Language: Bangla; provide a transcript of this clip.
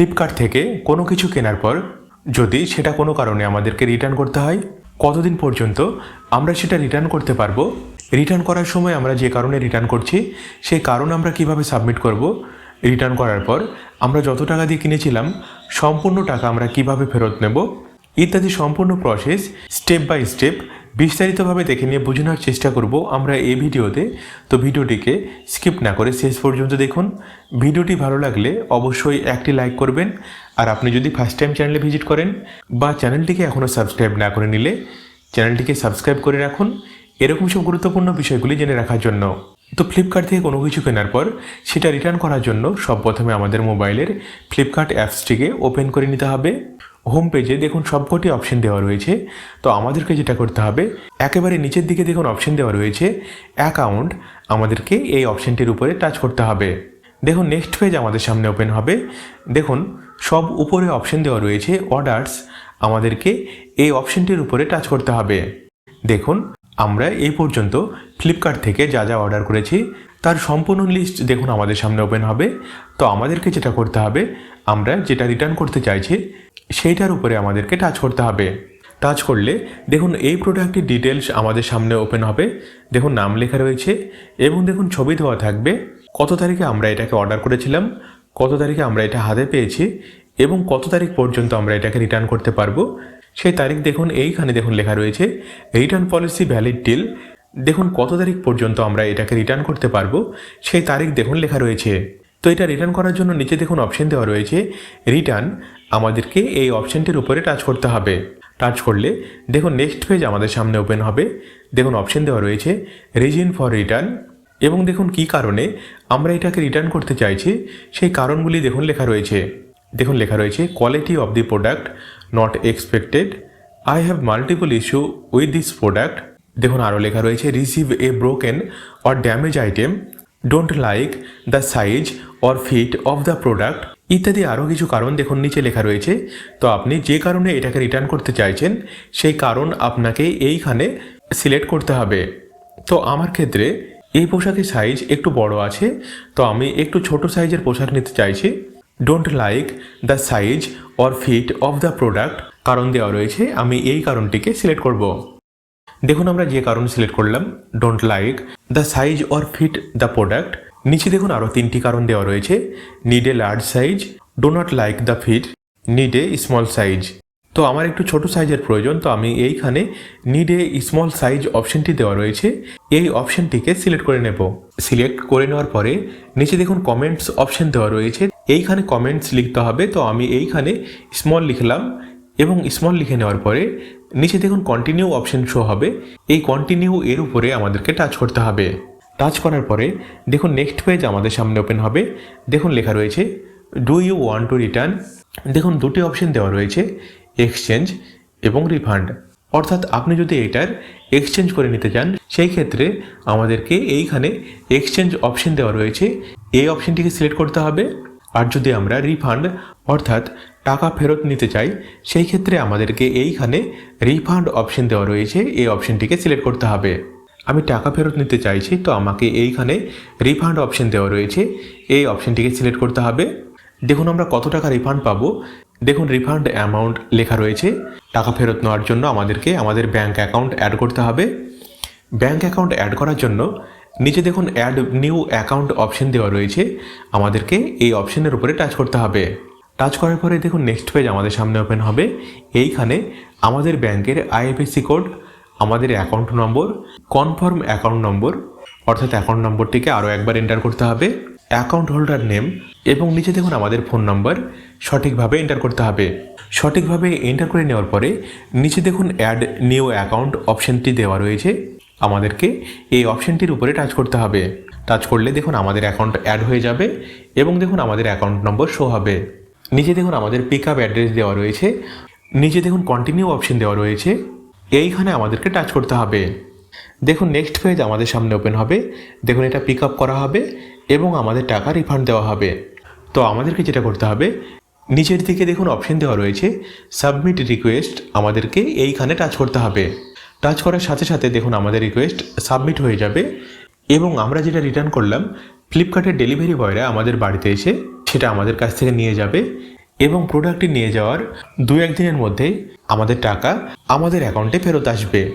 ফ্লিপকার্ট থেকে কোনো কিছু কেনার পর যদি সেটা কোনো কারণে আমাদেরকে রিটার্ন করতে হয়, কতদিন পর্যন্ত আমরা সেটা রিটার্ন করতে পারব? রিটার্ন করার সময় আমরা যে কারণে রিটার্ন করছি, সেই কারণ আমরা কীভাবে সাবমিট করব? রিটার্ন করার পর আমরা যত টাকা দিয়ে কিনেছিলাম, সম্পূর্ণ টাকা আমরা কীভাবে ফেরত নেব? ইত্যাদি সম্পূর্ণ প্রসেস স্টেপ বাই স্টেপ বিস্তারিতভাবে দেখে নিয়ে বুঝে নেওয়ার চেষ্টা করব আমরা এই ভিডিওতে। তো ভিডিওটিকে স্কিপ না করে শেষ পর্যন্ত দেখুন। ভিডিওটি ভালো লাগলে অবশ্যই একটি লাইক করবেন। আর আপনি যদি ফার্স্ট টাইম চ্যানেলে ভিজিট করেন বা চ্যানেলটিকে এখনও সাবস্ক্রাইব না করে নিলে চ্যানেলটিকে সাবস্ক্রাইব করে রাখুন। এরকম সব গুরুত্বপূর্ণ বিষয়গুলি জেনে রাখার জন্য। তো ফ্লিপকার্ট থেকে কোনো কিছু কেনার পর সেটা রিটার্ন করার জন্য সব প্রথমে আমাদের মোবাইলের ফ্লিপকার্ট অ্যাপসটিকে ওপেন করে নিতে হবে। হোম পেজে দেখুন সবকটি অপশন দেওয়া রয়েছে। তো আমাদেরকে যেটা করতে হবে, একেবারে নিচের দিকে দেখুন অপশন দেওয়া রয়েছে অ্যাকাউন্ট আমাদেরকে এই অপশনটির উপরে টাচ করতে হবে। দেখুন নেক্সট পেজ আমাদের সামনে ওপেন হবে। দেখুন সব উপরে অপশন দেওয়া রয়েছে অর্ডার্স আমাদেরকে এই অপশনটির উপরে টাচ করতে হবে। দেখুন, আমরা এই পর্যন্ত ফ্লিপকার্ট থেকে যা যা অর্ডার করেছি, তার সম্পূর্ণ লিস্ট দেখুন আমাদের সামনে ওপেন হবে। তো আমাদেরকে যেটা করতে হবে, আমরা যেটা রিটার্ন করতে চাইছি, সেইটার উপরে আমাদেরকে টাচ করতে হবে। টাচ করলে দেখুন, এই প্রোডাক্টের ডিটেলস আমাদের সামনে ওপেন হবে। দেখুন, নাম লেখা রয়েছে এবং দেখুন, ছবি দেওয়া থাকবে। কত তারিখে আমরা এটাকে অর্ডার করেছিলাম, কত তারিখে আমরা এটা হাতে পেয়েছি এবং কত তারিখ পর্যন্ত আমরা এটাকে রিটার্ন করতে পারব সেই তারিখ দেখুন, এইখানে দেখুন লেখা রয়েছে রিটার্ন পলিসি ভ্যালিড টিল দেখুন কত তারিখ পর্যন্ত আমরা এটাকে রিটার্ন করতে পারব, সেই তারিখ দেখুন লেখা রয়েছে। তো এটা রিটার্ন করার জন্য নিচে দেখুন অপশন দেওয়া রয়েছে রিটার্ন আমাদেরকে এই অপশনটির উপরে টাচ করতে হবে। টাচ করলে দেখুন নেক্সট পেজ আমাদের সামনে ওপেন হবে। দেখুন অপশন দেওয়া রয়েছে রিজিন ফর রিটার্ন এবং দেখুন কি কারণে আমরা এটাকে রিটার্ন করতে চাইছি, সেই কারণগুলি দেখুন লেখা রয়েছে। দেখুন লেখা রয়েছে quality of the product not expected I have multiple issue with this product দেখুন আরও লেখা রয়েছে receive a broken or damage item don't like the size or fit of the product ইত্যাদি আরও কিছু কারণ দেখুন, নিচে লেখা রয়েছে। তো আপনি যে কারণে এটাকে রিটার্ন করতে চাইছেন, সেই কারণ আপনাকে এইখানে সিলেক্ট করতে হবে। তো আমার ক্ষেত্রে এই পোশাকের সাইজ একটু বড় আছে। তো আমি একটু ছোট সাইজের পোশাক নিতে চাইছি। Don't like the size or fit of the product কারণ দেওয়া রয়েছে, আমি এই কারণটিকে সিলেক্ট করব। দেখুন আমরা যে কারণ সিলেক্ট করলাম don't like the size or fit the product নিচে দেখুন আরও তিনটি কারণ দেওয়া রয়েছে need a large size do not like the fit need a small size তো আমার একটু ছোট সাইজের প্রয়োজন, তো আমি এইখানে নিড এ স্মল সাইজ অপশনটি দেওয়া রয়েছে, এই অপশনটিকে সিলেক্ট করে নেব। সিলেক্ট করে নেওয়ার পরে নিচে দেখুন কমেন্টস অপশন দেওয়া রয়েছে এইখানে কমেন্টস লিখতে হবে। তো আমি এইখানে স্মল লিখলাম এবং স্মল লিখে নেওয়ার পরে নিচে দেখুন কন্টিনিউ অপশন শো হবে। এই কন্টিনিউ এর উপরে আমাদেরকে টাচ করতে হবে। টাচ করার পরে দেখুন নেক্সট পেজ আমাদের সামনে ওপেন হবে। দেখুন লেখা রয়েছে do you want to return দেখুন দুটি অপশন দেওয়া রয়েছে এক্সচেঞ্জ এবং রিফান্ড অর্থাৎ আপনি যদি এটার এক্সচেঞ্জ করে নিতে চান, সেই ক্ষেত্রে আমাদেরকে এইখানে এক্সচেঞ্জ অপশন দেওয়া রয়েছে। এই অপশনটিকে সিলেক্ট করতে হবে। আর যদি আমরা রিফান্ড অর্থাৎ টাকা ফেরত নিতে চাই, সেই ক্ষেত্রে আমাদেরকে এইখানে রিফান্ড অপশন দেওয়া রয়েছে। এই অপশনটিকে সিলেক্ট করতে হবে। আমি টাকা ফেরত নিতে চাইছি, তো আমাকে এইখানে রিফান্ড অপশন দেওয়া রয়েছে। এই অপশনটিকে সিলেক্ট করতে হবে। দেখুন আমরা কত টাকা রিফান্ড পাবো। দেখুন রিফান্ড অ্যামাউন্ট লেখা রয়েছে। টাকা ফেরত নেওয়ার জন্য আমাদেরকে আমাদের ব্যাঙ্ক অ্যাকাউন্ট অ্যাড করতে হবে। ব্যাঙ্ক অ্যাকাউন্ট অ্যাড করার জন্য নিচে দেখুন অ্যাড নিউ অ্যাকাউন্ট অপশন দেওয়া রয়েছে। আমাদেরকে এই অপশনের উপরে টাচ করতে হবে। টাচ করার পরে দেখুন নেক্সট পেজ আমাদের সামনে ওপেন হবে। এইখানে আমাদের ব্যাংকের আইএফএসসি কোড আমাদের account number confirm account number অর্থাৎ অ্যাকাউন্ট নম্বরটিকে আরও একবার এন্টার করতে হবে। অ্যাকাউন্ট হোল্ডার নেম এবং নিচে দেখুন আমাদের ফোন নম্বর সঠিকভাবে এন্টার করতে হবে। সঠিকভাবে এন্টার করে নেওয়ার পরে নিচে দেখুন অ্যাড নিউ অ্যাকাউন্ট অপশনটি দেওয়া রয়েছে। আমাদেরকে এই অপশনটির উপরে টাচ করতে হবে। টাচ করলে দেখুন আমাদের অ্যাকাউন্ট অ্যাড হয়ে যাবে এবং দেখুন আমাদের অ্যাকাউন্ট নম্বর শো হবে। নিচে দেখুন আমাদের পিক আপ অ্যাড্রেস দেওয়া রয়েছে। নিচে দেখুন কন্টিনিউ অপশন দেওয়া রয়েছে। এইখানে আমাদেরকে টাচ করতে হবে। দেখুন নেক্সট পেজ আমাদের সামনে ওপেন হবে। দেখুন এটা পিক আপ করা হবে এবং আমাদের টাকা রিফান্ড দেওয়া হবে। তো আমাদেরকে যেটা করতে হবে, নিচের দিকে দেখুন অপশন দেওয়া রয়েছে। সাবমিট রিকোয়েস্ট আমাদেরকে এইখানে টাচ করতে হবে। টাচ করার সাথে সাথে দেখুন আমাদের রিকোয়েস্ট সাবমিট হয়ে যাবে এবং আমরা যেটা রিটার্ন করলাম ফ্লিপকার্টের ডেলিভারি বয়রা আমাদের বাড়িতে এসে সেটা আমাদের কাছ থেকে নিয়ে যাবে এবং প্রোডাক্টটি নিয়ে যাওয়ার দু একদিনের মধ্যেই আমাদের টাকা আমাদের অ্যাকাউন্টে ফেরত আসবে।